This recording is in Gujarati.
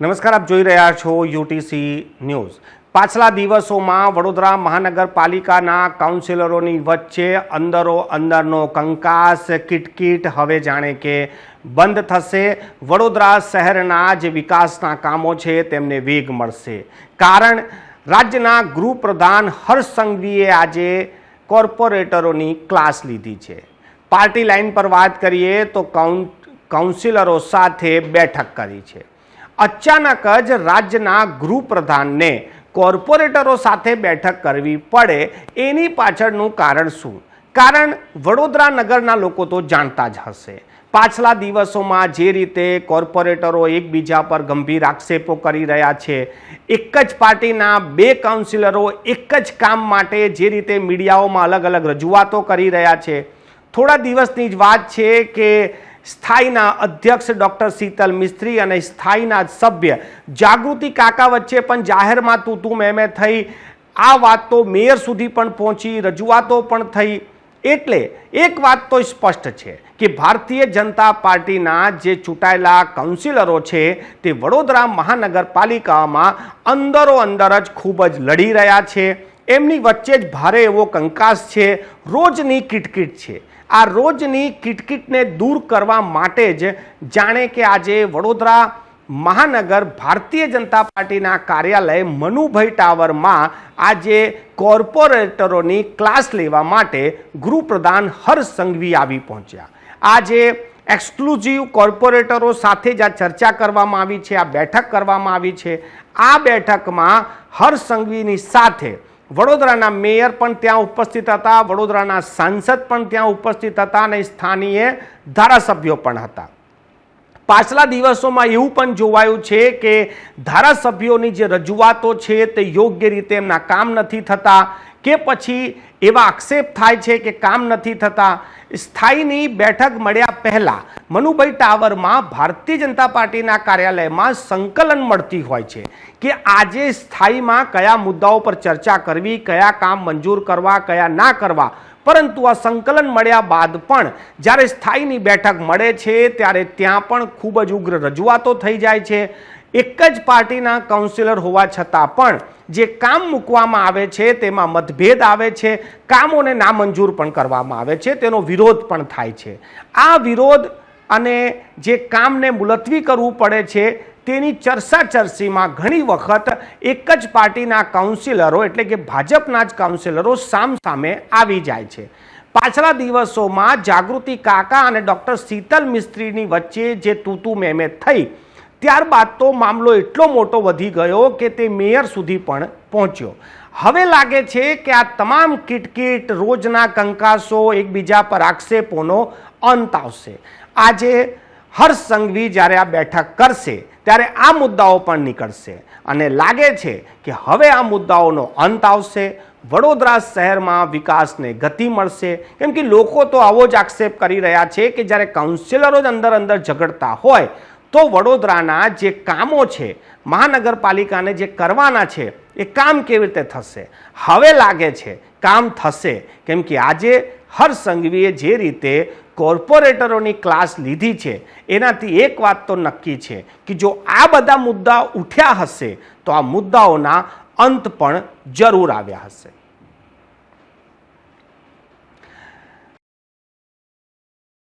નમસ્કાર, આપ જોઈ રહ્યા છો યુટીસી ન્યૂઝ. પાછલા દિવસોમાં વડોદરા મહાનગરપાલિકાના કાઉન્સિલરોની વચ્ચે અંદરો અંદરનો કંકાસ, કિટકિટ હવે જાણે કે બંધ થશે. વડોદરા શહેરના જે વિકાસના કામો છે તેમને વેગ મળશે. કારણ રાજ્યના ગૃહપ્રધાન હર્ષ સંઘવીએ આજે કોર્પોરેટરોની ક્લાસ લીધી છે. પાર્ટી લાઇન પર વાત કરીએ તો કાઉન, કાઉન્સિલરો સાથે બેઠક કરી છે. અચાનક જ રાજ્યના ગૃહપ્રધાનને કોર્પોરેટરો સાથે બેઠક કરવી પડે એની પાછળનું કારણ શું? કારણ વડોદરા નગરના લોકો તો જાણતા જ હશે. પાછલા દિવસોમાં જે રીતે કોર્પોરેટરો એકબીજા પર ગંભીર આક્ષેપો કરી રહ્યા છે, એક જ પાર્ટીના બે કાઉન્સિલરો એક જ કામ માટે જે રીતે મીડિયાઓમાં અલગ અલગ રજૂઆતો કરી રહ્યા છે. થોડા દિવસની જ વાત છે કે સ્થાયીના અધ્યક્ષ ડૉક્ટર શીતલ મિસ્ત્રી અને સ્થાયીના સભ્ય જાગૃતિ કાકા વચ્ચે પણ જાહેરમાં તું તું મેં મેં થઈ. આ વાત તો મેયર સુધી પણ પહોંચી, રજૂઆતો પણ થઈ. એટલે એક વાત તો સ્પષ્ટ છે કે ભારતીય જનતા પાર્ટીના જે ચૂંટાયેલા કાઉન્સિલરો છે તે વડોદરા મહાનગરપાલિકામાં અંદરો અંદર જ ખૂબ જ લડી રહ્યા છે. એમની વચ્ચે જ ભારે એવો કંકાસ છે. રોજની કિટકિટ છે. આ રોજની કિટકિટને દૂર કરવા માટે જ જાણે કે આજે વડોદરા મહાનગર ભારતીય જનતા પાર્ટીના કાર્યાલય મનુભાઈ ટાવરમાં આજે કોર્પોરેટરોની ક્લાસ લેવા માટે ગૃહપ્રધાન હર્ષ આવી પહોંચ્યા. આજે એક્સક્લુઝિવ કોર્પોરેટરો સાથે જ આ ચર્ચા કરવામાં આવી છે, આ બેઠક કરવામાં આવી છે. આ બેઠકમાં હર્ષ સાથે વડોદરાના મેયર પણ ત્યાં ઉપસ્થિત હતા, વડોદરાના સાંસદ પણ ત્યાં ઉપસ્થિત હતા અને સ્થાનીય ધારાસભ્યો પણ હતા. પાછલા દિવસોમાં એવું પણ જોવાયું છે કે ધારાસભ્યોની જે રજૂઆતો છે તે યોગ્ય રીતે એમના કામ નથી થતા, કે પછી એવા આક્ષેપ થાય છે કે કામ નથી થતા. સ્થાયીની બેઠક મળ્યા પહેલા મનુભાઈ ટાવરમાં ભારતીય જનતા પાર્ટીના કાર્યાલયમાં સંકલન મળતી હોય છે કે આજે સ્થાયીમાં કયા મુદ્દાઓ પર ચર્ચા કરવી, કયા કામ મંજૂર કરવા, કયા ના કરવા. પરંતુ આ સંકલન મળ્યા બાદ પણ જ્યારે સ્થાયીની બેઠક મળે છે, ત્યારે ત્યાં પણ ખૂબ જ ઉગ્ર રજૂઆતો થઈ જાય છે. એક જ પાર્ટીના કાઉન્સિલર હોવા છતાં પણ જે કામ મૂકવામાં આવે છે, તેમાં મતભેદ આવે છે, કામોને નામંજૂર પણ કરવામાં આવે છે, તેનો વિરોધ પણ થાય છે. આ વિરોધ અને જે કામને મુલતવી કરવું પડે છે તેની ચર્ચા ચર્ચીમાં ઘણી વખત એક જ પાર્ટીના કાઉન્સિલરો એટલે કે ભાજપના જ કાઉન્સિલરો સામસામે આવી જાય છે. પાછલા દિવસોમાં જાગૃતિ કાકા અને ડૉક્ટર શીતલ મિસ્ત્રીની વચ્ચે જે તૂતુ મેમે થઈ, ત્યારબાદ તો મામલો એટલો મોટો વધી ગયો કે તે મેયર સુધી પણ પહોંચ્યો. હવે લાગે છે કે આ તમામ કિટકિટ, રોજના કંકાસો એકબીજા પર આક્ષેપોનો અંત આવશે. આજે હર્ષ સંઘવી જ્યારે આ બેઠક કરશે, ત્યારે આ મુદ્દાઓ પણ નીકળશે. અને લાગે છે કે હવે આ મુદ્દાઓનો અંત આવશે. વડોદરા શહેરમાં વિકાસને ગતિ મળશે. કેમ કે લોકો તો આવો જ આક્ષેપ કરી રહ્યા છે કે જ્યારે કાઉન્સિલરો જ અંદર અંદર ઝઘડતા હોય, તો વડોદરાના જે કામો છે, મહાનગરપાલિકાને જે કરવાના છે, એ કામ કેવી રીતે થશે? હવે લાગે છે, કામ થશે. કેમ કે આજે હર્ષ સંઘવીએ જે રીતે કોર્પોરેટરોની ક્લાસ લીધી છે, એનાથી એક વાત તો નક્કી છે કે જો આ બધા મુદ્દા ઉઠ્યા હશે, તો આ મુદ્દાઓના અંત પણ જરૂર આવ્યા હશે.